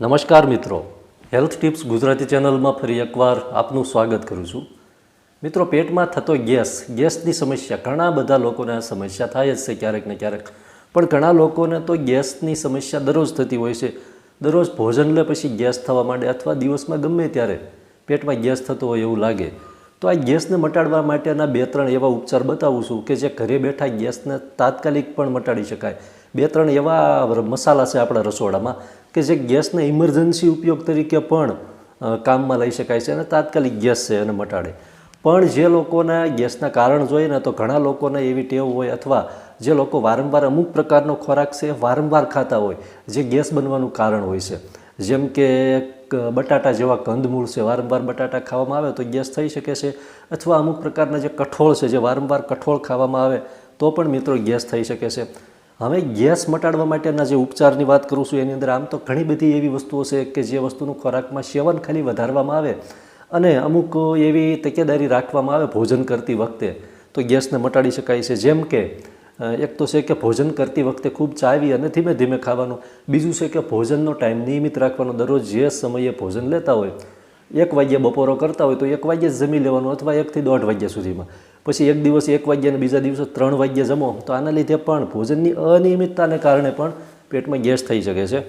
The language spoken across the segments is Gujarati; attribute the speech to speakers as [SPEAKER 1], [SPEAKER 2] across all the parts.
[SPEAKER 1] નમસ્કાર મિત્રો. હેલ્થ ટિપ્સ ગુજરાતી ચેનલમાં ફરી એકવાર આપનું સ્વાગત કરું છું. મિત્રો, પેટમાં થતો ગેસ, ગેસની સમસ્યા, ઘણા બધા લોકોને આ સમસ્યા થાય જ છે ક્યારેક ને ક્યારેક. પણ ઘણા લોકોને તો ગેસની સમસ્યા દરરોજ થતી હોય છે. દરરોજ ભોજન લે પછી ગેસ થવા માંડે અથવા દિવસમાં ગમે ત્યારે પેટમાં ગેસ થતો હોય એવું લાગે. તો આ ગેસને મટાડવા માટેના બે ત્રણ એવા ઉપચાર બતાવું છું કે જે ઘરે બેઠા ગેસને તાત્કાલિક પણ મટાડી શકાય. બે, ત્રણ એવા મસાલા છે આપણા રસોડામાં કે જે ગેસને ઇમરજન્સી ઉપયોગ તરીકે પણ કામમાં લઈ શકાય છે અને તાત્કાલિક ગેસ છે એને મટાડે. પણ જે લોકોના ગેસના કારણ જોઈએ ને તો ઘણા લોકોને એવી ટેવ હોય અથવા જે લોકો વારંવાર અમુક પ્રકારનો ખોરાક છે વારંવાર ખાતા હોય, જે ગેસ બનવાનું કારણ હોય છે. જેમ કે, બટાટા જેવા કંદમૂળ છે, વારંવાર બટાટા ખાવામાં આવે તો ગેસ થઈ શકે છે અથવા અમુક પ્રકારના જે કઠોળ છે જે વારંવાર કઠોળ ખાવામાં આવે તો પણ મિત્રો ગેસ થઈ શકે છે. હવે ગેસ મટાડવા માટેના જે ઉપચારની વાત કરું છું, એની અંદર આમ તો ઘણી બધી એવી વસ્તુઓ છે કે જે વસ્તુનું ખોરાકમાં સેવન ખાલી વધારવામાં આવે અને અમુક એવી તકેદારી રાખવામાં આવે ભોજન કરતી વખતે. તો ગેસને મટાડી શકાય છે. જેમ કે એક તો છે કે ભોજન કરતી વખતે ખૂબ ચાવી અને ધીમે ધીમે ખાવાનું. બીજું છે કે ભોજનનો ટાઈમ નિયમિત રાખવાનો. દરરોજ જે સમયે ભોજન લેતા હોય, એક વાગ્યે બપોરો કરતા હોય તો એક વાગ્યે જમી લેવાનું અથવા એકથી દોઢ વાગ્યા સુધીમાં. પછી એક દિવસ એક વાગ્યા અને બીજા દિવસે ત્રણ વાગ્યે જમો. તો આના લીધે પણ ભોજનની અનિયમિતતાને કારણે પણ પેટમાં ગેસ થઈ શકે છે.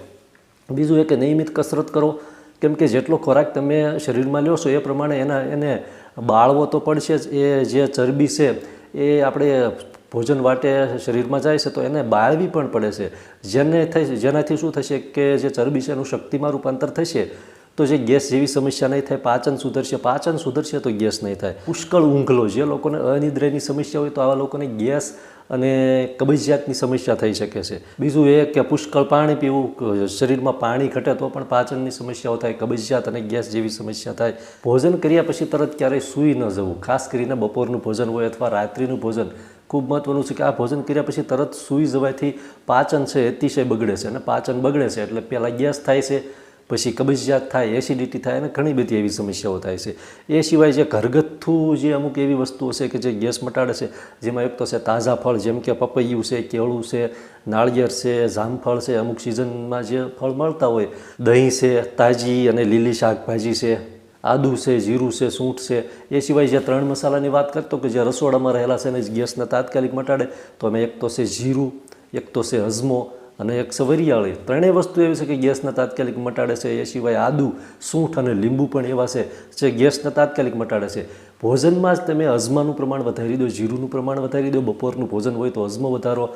[SPEAKER 1] બીજું એ કે નિયમિત કસરત કરો. કેમ કે જેટલો ખોરાક તમે શરીરમાં લ્યો છો એ પ્રમાણે એના, એને બાળવો તો પડશે જ. એ જે ચરબી છે એ આપણે ભોજન વાટે શરીરમાં જાય છે તો એને બાળવી પણ પડે છે. જેને થઈ, જેનાથી શું થશે કે જે ચરબી છે એનું શક્તિમાં રૂપાંતર થશે. તો જે ગેસ જેવી સમસ્યા નહીં થાય, પાચન સુધરશે પાચન સુધરશે તો ગેસ નહીં થાય. પુષ્કળ ઊંઘલો જે લોકોને અનિદ્રાની સમસ્યા હોય તો આવા લોકોને ગેસ અને કબજિયાતની સમસ્યા થઈ શકે છે. બીજું એ કે પુષ્કળ પાણી પીવું શરીરમાં પાણી ઘટે તો પણ પાચનની સમસ્યાઓ થાય, કબજિયાત અને ગેસ જેવી સમસ્યા થાય. ભોજન કર્યા પછી તરત ક્યારેય સૂઈ ન જવું. ખાસ કરીને બપોરનું ભોજન હોય અથવા રાત્રિનું ભોજન. ખૂબ મહત્ત્વનું છે કે આ ભોજન કર્યા પછી તરત સૂઈ જવાથી પાચન છે અતિશય બગડે છે અને પાચન બગડે છે એટલે પહેલાં ગેસ થાય છે પછી કબજિયાત થાય એસિડિટી થાય અને ઘણી બધી એવી સમસ્યાઓ થાય છે. એ સિવાય જે ઘરગથ્થુ જે અમુક એવી વસ્તુઓ છે કે જે ગેસ મટાડે છે, જેમાં એક તો છે તાજા ફળ, જેમ કે પપૈયું છે, કેળું છે, નાળિયેર છે, જામફળ છે, અમુક સિઝનમાં જે ફળ મળતા હોય, દહીં છે, તાજી અને લીલી શાકભાજી છે, આદુ છે, જીરું છે, સૂંઠ છે, એ સિવાય જે ત્રણ મસાલાની વાત કરતો કે જે રસોડામાં રહેલા છે ને ગેસને તાત્કાલિક મટાડે, તો અમે એક તો છે જીરું, એક તો છે અજમો અને એક સવરિયાળી ત્રણેય વસ્તુ એવી છે કે ગેસને તાત્કાલિક મટાડે છે, એ સિવાય આદુ, સૂંઠ અને લીંબુ પણ એવા છે જે ગેસને તાત્કાલિક મટાડે છે. ભોજનમાં જ તમે અજમાનું પ્રમાણ વધારી દો, જીરુંનું પ્રમાણ વધારી દો, બપોરનું ભોજન હોય તો અજમો વધારો.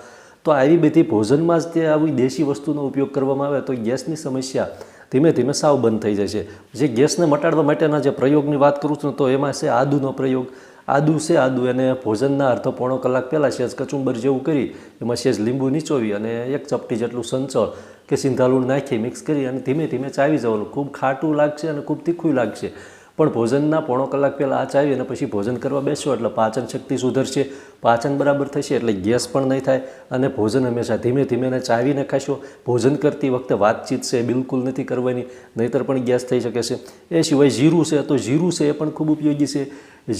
[SPEAKER 1] તો આવી બધી ભોજનમાં જ તે આવી દેશી વસ્તુનો ઉપયોગ કરવામાં આવે તો ગેસની સમસ્યા ધીમે ધીમે સાવ બંધ થઈ જાય છે. જે ગેસને મટાડવા માટેના જે પ્રયોગની વાત કરું છું તો એમાં છે આદુનો પ્રયોગ આદુ છે આદુ એને ભોજનના અડધો પોણો કલાક પહેલાં સેજ કચુંબર જેવું કરી, એમાં સેજ લીંબુ નીચોવી અને એક ચપટી જેટલું સંચળ કે સિંધાલુણ નાખી મિક્સ કરી અને ધીમે ધીમે ચાવી જવાનું. ખૂબ ખાટું લાગશે અને ખૂબ તીખું લાગશે. પણ ભોજનના પોણો કલાક પહેલાં આ ચાવી અને પછી ભોજન કરવા બેસો એટલે પાચન શક્તિ સુધરશે. પાચન બરાબર થશે એટલે ગેસ પણ નહીં થાય અને ભોજન હંમેશા ધીમે ધીમે એને ચાવીને ખાશો. ભોજન કરતી વખતે વાતચીત છે બિલકુલ નથી કરવાની, નહીંતર પણ ગેસ થઈ શકે છે. એ સિવાય જીરું છે, તો જીરું છે એ પણ ખૂબ ઉપયોગી છે.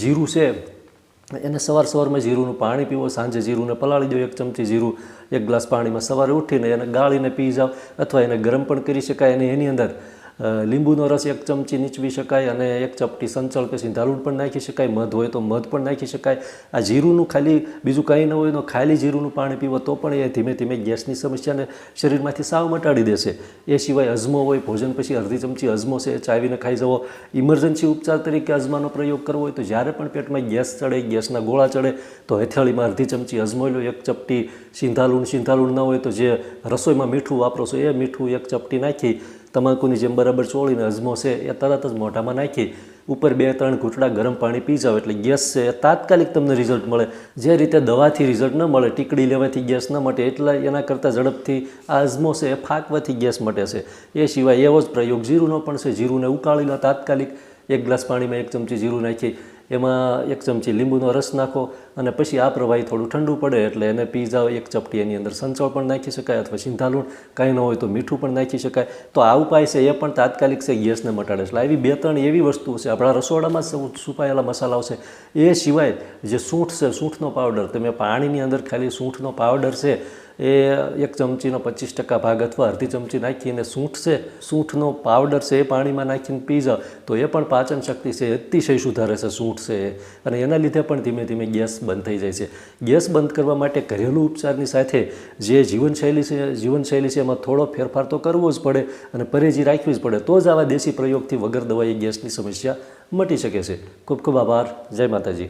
[SPEAKER 1] જીરું છે, એને સવાર સવારમાં જીરુંનું પાણી પીવો, સાંજે જીરુંને પલાળી દો એક ચમચી જીરું, એક ગ્લાસ પાણીમાં સવારે ઉઠીને એને ગાળીને પી જાઓ અથવા એને ગરમ પણ કરી શકાય અને એની અંદર લીંબુનો રસ એક ચમચી નીચવી શકાય અને એક ચપટી સંચળ કે સિંધાલુણ પણ નાખી શકાય. મધ હોય તો મધ પણ નાખી શકાય. આ જીરુંનું ખાલી, બીજું કંઈ ન હોય તો ખાલી જીરુંનું પાણી પીવો તો પણ એ ધીમે ધીમે ગેસની સમસ્યાને શરીરમાંથી સાવ મટાડી દેશે. એ સિવાય અજમો હોય, ભોજન પછી અડધી ચમચી અજમો છે, એ ચાવીને ખાઈ જવો. ઇમરજન્સી ઉપચાર તરીકે અજમાનો પ્રયોગ કરવો હોય તો જ્યારે પણ પેટમાં ગેસ ચડે, ગેસના ગોળા ચડે, તો હેથાળીમાં અડધી ચમચી અજમો લો, એક ચપટી સિંધાલુણ સિંધાલુણ ન હોય તો જે રસોઈમાં મીઠું વાપરો છો, એ મીઠું એક ચપટી નાખી તમાકુની જેમ બરાબર ચોળીને અજમો છે, એ તરત જ મોઢામાં નાખી ઉપર બે ત્રણ ઘૂંટડા ગરમ પાણી પી જાઓ એટલે ગેસ છે, એ તાત્કાલિક તમને રિઝલ્ટ મળે. જે રીતે દવાથી રિઝલ્ટ ન મળે, ટીકડી લેવાથી ગેસ ન મળે એટલા એના કરતાં ઝડપથી આ અજમો છે, એ ફાંકવાથી ગેસ મટે છે. એ સિવાય એવો જ પ્રયોગ જીરુંનો પણ છે, જીરુને ઉકાળી લો તાત્કાલિક એક ગ્લાસ પાણીમાં એક ચમચી જીરું નાખી એમાં એક ચમચી લીંબુનો રસ નાખો અને પછી આ પ્રવાહી થોડું ઠંડુ પડે એટલે એને પી જાઓ એક ચપટી એની અંદર સંચળ પણ નાખી શકાય અથવા સિંધાલુણ, કાંઈ ન હોય તો મીઠું પણ નાખી શકાય. તો આ ઉપાય છે એ પણ તાત્કાલિક છે ગેસને મટાડે એટલે આવી બે ત્રણ એવી વસ્તુઓ છે. આપણા રસોડામાં સૌ છુપાયેલા મસાલાઓ છે. એ સિવાય જે સૂંઠ છે, સૂંઠનો પાવડર, તમે પાણીની અંદર ખાલી સૂંઠનો પાવડર છે એ એક ચમચીનો પચીસ ટકા ભાગ અથવા અડધી ચમચી નાખીને સૂંઠ છે, સૂંઠનો પાવડર છે એ પાણીમાં નાખીને પી જાઓ તો એ પણ પાચન શક્તિ છે અતિશય સુધારે છે, સૂંઠ છે અને એના લીધે પણ ધીમે ધીમે ગેસ બંધ થઈ જાય છે. ગેસ બંધ કરવા માટે ઘરેલું ઉપચારની સાથે જે જીવનશૈલી છે જીવનશૈલી છે એમાં થોડો ફેરફાર તો કરવો જ પડે અને પરેજી રાખવી જ પડે, તો જ આવા દેશી પ્રયોગથી વગર દવાએ ગેસની સમસ્યા મટી શકે છે. ખૂબ ખૂબ આભાર. જય માતાજી.